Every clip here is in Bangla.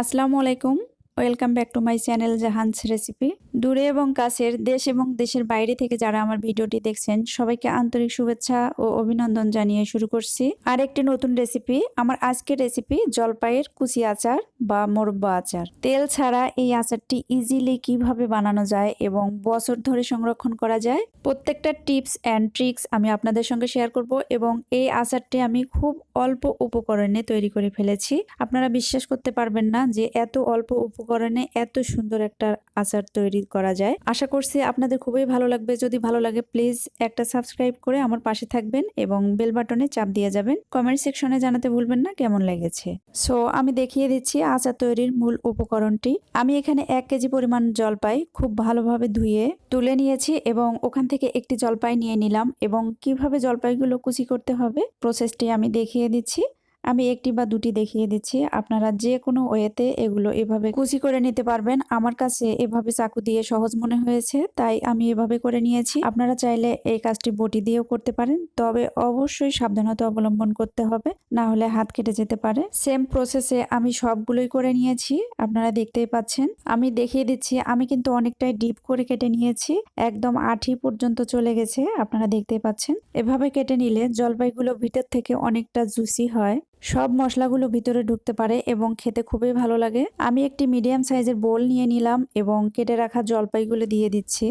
আসসালামু আলাইকুম। Welcome back to my channel Jahan's recipe. দূরে এবং কাছের দেশ এবং দেশের বাইরে থেকে যারা আমার ভিডিওটি দেখছেন, সবাইকে আন্তরিক শুভেচ্ছা ও অভিনন্দন জানিয়ে শুরু করছি। আর একটি নতুন রেসিপি আমার আজকের রেসিপি জলপাইয়ের কুচি আচার বা মোরব্বা আচার। তেল ছাড়া এই আচারটি ইজিলি কীভাবে বানানো যায় এবং বছর ধরে সংরক্ষণ করা যায়, প্রত্যেকটা টিপস অ্যান্ড ট্রিক্স আমি আপনাদের সঙ্গে শেয়ার করব এবং এই আচারটি আমি খুব অল্প উপকরণে তৈরি করে ফেলেছি। আপনারা বিশ্বাস করতে পারবেন না যে এত অল্প উপকরণে এত সুন্দর একটা আচার তৈরি করা যায়। আশা করছি আপনাদের খুবই ভালো লাগবে। যদি ভালো লাগে প্লিজ একটা সাবস্ক্রাইব করে আমার পাশে থাকবেন এবং বেল বাটনে চাপ দিয়ে যাবেন। কমেন্ট সেকশনে জানাতে ভুলবেন না, কেমন লেগেছে? সো আমি দেখিয়ে দিচ্ছি আচার তৈরির মূল উপকরণটি। আমি এখানে এক কেজি পরিমাণ জলপাই খুব ভালোভাবে ধুয়ে তুলে নিয়েছি এবং ওখান থেকে একটি জলপাই নিয়ে নিলাম এবং কীভাবে জলপাইগুলো কুচি করতে হবে প্রসেসটি আমি দেখিয়ে দিচ্ছি। আমি একটি বা দুটি দেখিয়ে দিচ্ছি। আপনারা যে কোনো ওয়েতে এগুলো এভাবে কুচি করে নিতে পারবেন। আমার কাছে এভাবে চাকু দিয়ে সহজ মনে হয়েছে, তাই আমি এভাবে করে নিয়েছি। আপনারা চাইলে এই কাজটি বটি দিয়েও করতে পারেন, তবে অবশ্যই সাবধানতা অবলম্বন করতে হবে, না হলে হাত কেটে যেতে পারে। সেম প্রসেসে আমি সবগুলোই করে নিয়েছি, আপনারা দেখতেই পাচ্ছেন। আমি দেখিয়ে দিচ্ছি, আমি কিন্তু অনেকটাই ডিপ করে কেটে নিয়েছি, একদম আঠি পর্যন্ত চলে গেছে, আপনারা দেখতেই পাচ্ছেন। এভাবে কেটে নিলে জলপাইগুলো ভিতর থেকে অনেকটা জুসি হয়। সব মশলাগুলো ভিতরে ঢুকতে পারে এবং খেতে খুবই ভালো লাগে। আমি একটি মিডিয়াম সাইজের বোল নিয়ে নিলাম এবং কেটে রাখা জলপাইগুলো দিয়ে দিচ্ছি।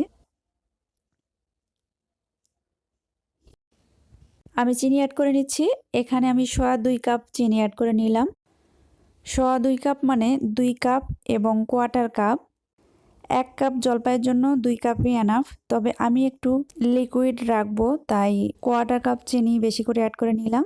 আমি চিনি অ্যাড করে নিচ্ছি। এখানে আমি সোয়া দুই কাপ চিনি অ্যাড করে নিলাম। সোয়া দুই কাপ মানে দুই কাপ এবং কোয়াটার কাপ। এক কাপ জলপাইয়ের জন্য দুই কাপই এনাফ তবে আমি একটু লিকুইড রাখব, তাই কোয়াটার কাপ চিনি বেশি করে অ্যাড করে নিলাম।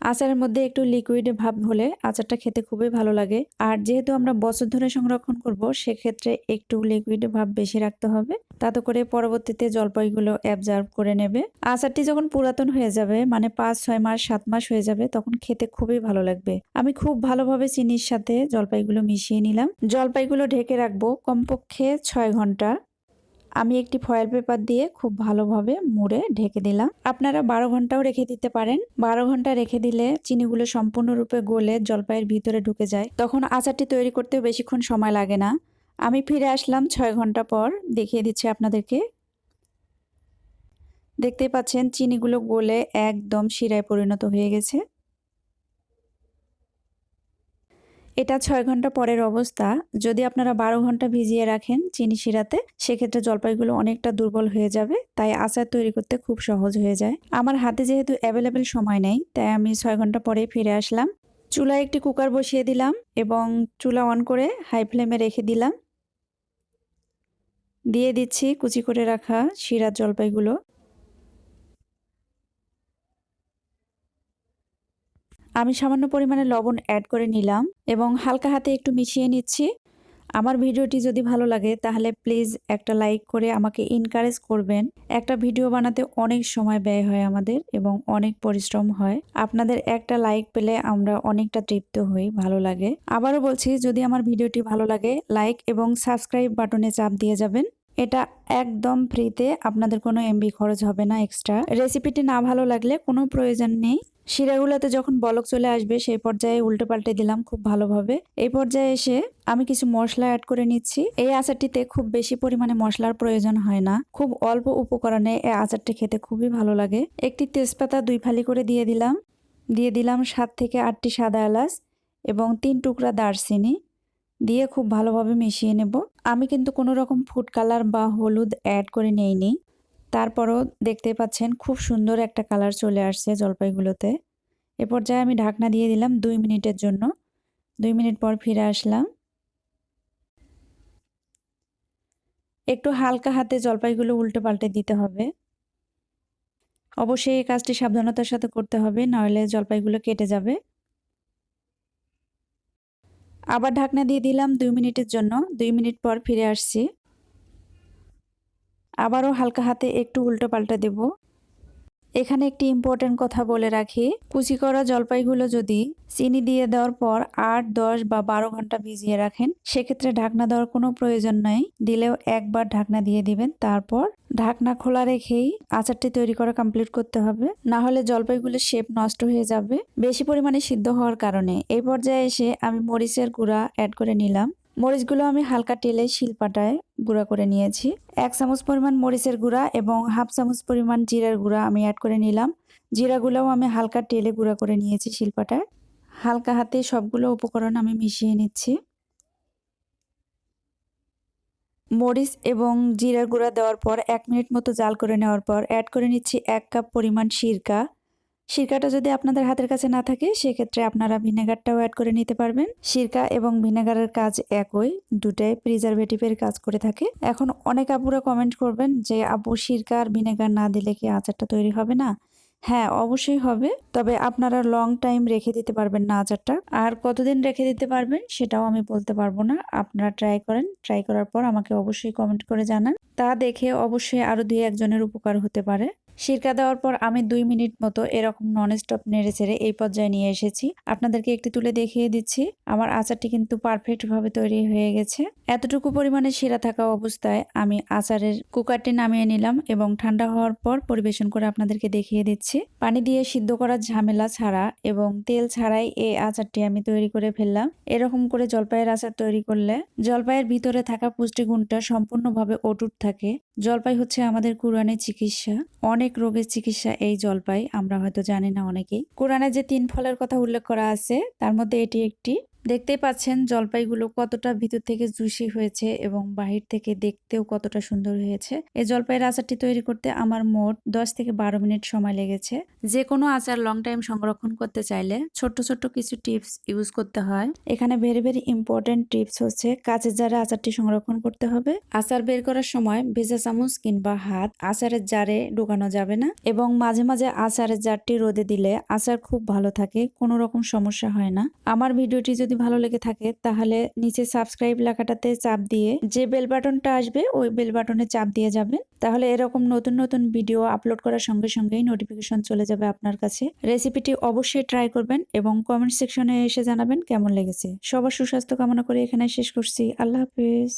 আচারের মধ্যে একটু লিকুইড ভাব হলে আচারটা খেতে খুবই ভালো লাগে। আর যেহেতু আমরা বছর ধরে সংরক্ষণ করব, সেক্ষেত্রে একটু লিকুইড ভাব বেশি রাখতে হবে। তাতে করে পরবর্তীতে জলপাইগুলো অ্যাবজার্ভ করে নেবে। আচারটি যখন পুরাতন হয়ে যাবে মানে পাঁচ, ছয় মাস, সাত মাস হয়ে যাবে, তখন খেতে খুবই ভালো লাগবে। আমি খুব ভালোভাবে চিনির সাথে জলপাইগুলো মিশিয়ে নিলাম। জলপাইগুলো ঢেকে রাখব কমপক্ষে ছয় ঘণ্টা। আমি একটি ফয়েল পেপার দিয়ে খুব ভালোভাবে মুড়ে ঢেকে দিলাম। আপনারা বারো ঘন্টাও রেখে দিতে পারেন। বারো ঘণ্টা রেখে দিলে চিনিগুলো সম্পূর্ণরূপে গলে জলপাইয়ের ভিতরে ঢুকে যায়। তখন আচারটি তৈরি করতে বেশিক্ষণ সময় লাগে না। আমি ফিরে আসলাম ছয় ঘণ্টা পর। দেখিয়ে দিচ্ছি আপনাদেরকে। দেখতে পাচ্ছেন, চিনিগুলো গলে একদম শিরায় পরিণত হয়ে গেছে। এটা ছয় ঘণ্টা পরের অবস্থা। যদি আপনারা বারো ঘণ্টা ভিজিয়ে রাখেন চিনি শিরাতে, সেক্ষেত্রে জলপাইগুলো অনেকটা দুর্বল হয়ে যাবে, তাই আচার তৈরি করতে খুব সহজ হয়ে যায়। আমার হাতে যেহেতু অ্যাভেলেবেল সময় নেই, তাই আমি ছয় ঘণ্টা পরে ফিরে আসলাম। চুলায় একটি কুকার বসিয়ে দিলাম এবং চুলা অন করে হাই ফ্লেমে রেখে দিলাম। দিয়ে দিচ্ছি কুচি করে রাখা শিরার জলপাইগুলো। আমি সামান্য পরিমাণে লবণ অ্যাড করে নিলাম এবং হালকা হাতে একটু মিশিয়ে নিচ্ছি। আমার ভিডিওটি যদি ভালো লাগে তাহলে প্লিজ একটা লাইক করে আমাকে ইনকারেজ করবেন। একটা ভিডিও বানাতে অনেক সময় ব্যয় হয় আমাদের এবং অনেক পরিশ্রম হয়। আপনাদের একটা লাইক পেলে আমরা অনেকটা তৃপ্ত হই, ভালো লাগে। আবারও বলছি, যদি আমার ভিডিওটি ভালো লাগে লাইক এবং সাবস্ক্রাইব বাটনে চাপ দিয়ে যাবেন। এটা একদম ফ্রিতে আপনাদের কোনো এমবি খরচ হবে না এক্সট্রা রেসিপিটি না ভালো লাগলে কোনো প্রয়োজন নেই। শিরাগুলোতে যখন বলক চলে আসবে, সেই পর্যায়ে উল্টে পাল্টে দিলাম খুব ভালোভাবে। এই পর্যায়ে এসে আমি কিছু মশলা অ্যাড করে নিচ্ছি। এই আচারটিতে খুব বেশি পরিমাণে মশলার প্রয়োজন হয় না। খুব অল্প উপকরণে এই আচারটি খেতে খুবই ভালো লাগে। একটি তেজপাতা দুই ফালি করে দিয়ে দিলাম। দিয়ে দিলাম সাত থেকে আটটি সাদা এলাচ এবং তিন টুকরা দারচিনি। দিয়ে খুব ভালোভাবে মিশিয়ে নেব। আমি কিন্তু কোনো রকম ফুড কালার বা হলুদ অ্যাড করে নেইনি। তারপরও দেখতে পাচ্ছেন খুব সুন্দর একটা কালার চলে আসছে জলপাইগুলোতে। এ পর্যায়ে আমি ঢাকনা দিয়ে দিলাম দুই মিনিটের জন্য। দুই মিনিট পর ফিরে আসলাম। একটু হালকা হাতে জলপাইগুলো উল্টে পাল্টে দিতে হবে। অবশ্যই এই কাজটি সাবধানতার সাথে করতে হবে, নাহলে জলপাইগুলো কেটে যাবে। আবার ঢাকনা দিয়ে দিলাম দুই মিনিটের জন্য। দুই মিনিট পর ফিরে আসছি। আবারও হালকা হাতে একটু উল্টো পাল্টা দেব। এখানে একটি ইম্পর্টেন্ট কথা বলে রাখি। কুচি করা জলপাইগুলো যদি চিনি দিয়ে দেওয়ার পর আট, দশ বা বারো ঘণ্টা ভিজিয়ে রাখেন, সেক্ষেত্রে ঢাকনা দেওয়ার কোনো প্রয়োজন নাই। দিলেও একবার ঢাকনা দিয়ে দিবেন, তারপর ঢাকনা খোলা রেখেই আচারটি তৈরি করা কমপ্লিট করতে হবে। না হলে জলপাইগুলোর শেপ নষ্ট হয়ে যাবে। বেশি পরিমাণে সিদ্ধ হওয়ার কারণে। এই পর্যায়ে এসে আমি মরিচের গুঁড়া অ্যাড করে নিলাম। মরিচগুলো আমি হালকা তেলে শিলপাটায় গুঁড়া করে নিয়েছি। এক চামচ পরিমাণ মরিচের গুঁড়া এবং হাফ চামচ পরিমাণ জিরার গুঁড়া আমি অ্যাড করে নিলাম। জিরাগুলোও আমি হালকা তেলে গুঁড়া করে নিয়েছি শিলপাটায়। হালকা হাতে সবগুলো উপকরণ আমি মিশিয়ে নিচ্ছি। মরিচ এবং জিরার গুঁড়া দেওয়ার পর এক মিনিট মতো জাল করে নেওয়ার পর অ্যাড করে নিচ্ছি এক কাপ পরিমাণ সিরকা। সিরকাটা যদি আপনাদের হাতের কাছে না থাকে, সেক্ষেত্রে আপনারা ভিনেগারটাও অ্যাড করে নিতে পারবেন। সিরকা এবং ভিনেগারের কাজ একই, দুটাই প্রিজারভেটিভের কাজ করে থাকে। এখন অনেক আপুরা কমেন্ট করবেন যে আপু সিরকা আর ভিনেগার না দিলে কি আচারটা তৈরি হবে না? হ্যাঁ অবশ্যই হবে। তবে আপনারা লং টাইম রেখে দিতে পারবেন না আচারটা। আর কতদিন রেখে দিতে পারবেন, সেটাও আমি বলতে পারব না। আপনারা ট্রাই করেন। ট্রাই করার পর আমাকে অবশ্যই কমেন্ট করে জানান। তা দেখে অবশ্যই আরও দুই একজনের উপকার হতে পারে। সিরকা দেওয়ার পর আমি দুই মিনিট মতো এরকম নন স্টপ নেড়ে ছেড়ে এই পর্যায়ে নিয়ে এসেছি। আপনাদেরকে একটি তুলে দেখিয়ে দিচ্ছি। আমার আচারটি কিন্তু পারফেক্ট ভাবে তৈরি হয়ে গেছে। এতটুকু পরিমাণে শিরা থাকা অবস্থায় আমি আচারের কুকারটি নামিয়ে নিলাম এবং ঠান্ডা হওয়ার পর পরিবেশন করে আপনাদেরকে দেখিয়ে দিচ্ছি। পানি দিয়ে সিদ্ধ করার ঝামেলা ছাড়া এবং তেল ছাড়াই এই আচারটি আমি তৈরি করে ফেললাম। এরকম করে জলপাইয়ের আচার তৈরি করলে জলপাইয়ের ভিতরে থাকা পুষ্টিগুণটা সম্পূর্ণভাবে অটুট থাকে। জলপাই হচ্ছে আমাদের কোরআনের চিকিৎসা। অনেক রোগের চিকিৎসা এই জলপাই, আমরা হয়তো জানি না অনেকেই। কোরআনে যে তিন ফলের কথা উল্লেখ করা আছে, তার মধ্যে এটি একটি। দেখতেই পাচ্ছেন জলপাইগুলো কতটা ভিতর থেকে জুসি হয়েছে এবং বাহির থেকে দেখতেও কতটা সুন্দর হয়েছে। এই জলপাইয়ের আচারটি তৈরি করতে আমার মোট দশ থেকে বারো মিনিট সময় লেগেছে। যে কোনো আচার লং টাইম সংরক্ষণ করতে চাইলে ছোট্ট ছোট্ট কিছু টিপস ইউজ করতে হয়। এখানে ভেরি ভেরি ইম্পর্টেন্ট টিপস হচ্ছে কাঁচের জারে আচারটি সংরক্ষণ করতে হবে। আচার বের করার সময় ভেজা চামচ কিংবা হাত আচারের জারে ঢোকানো যাবে না এবং মাঝে মাঝে আচারের জারটি রোদে দিলে আচার খুব ভালো থাকে, কোনো রকম সমস্যা হয় না। আমার ভিডিওটি যদি ভালো লেগে থাকে, তাহলে নিচে সাবস্ক্রাইব লেখাটাতে চাপ দিয়ে যে বেল বাটনটা আসবে, ওই বেল বাটনে চাপ দিয়ে যাবেন। তাহলে এরকম নতুন নতুন ভিডিও আপলোড করার সঙ্গে সঙ্গেই নোটিফিকেশন চলে যাবে আপনার কাছে। রেসিপিটি অবশ্যই ট্রাই করবেন এবং কমেন্ট সেকশনে এসে জানাবেন কেমন লেগেছে। সবার সুস্বাস্থ্য কামনা করে এখানে শেষ করছি। আল্লাহ হাফিজ।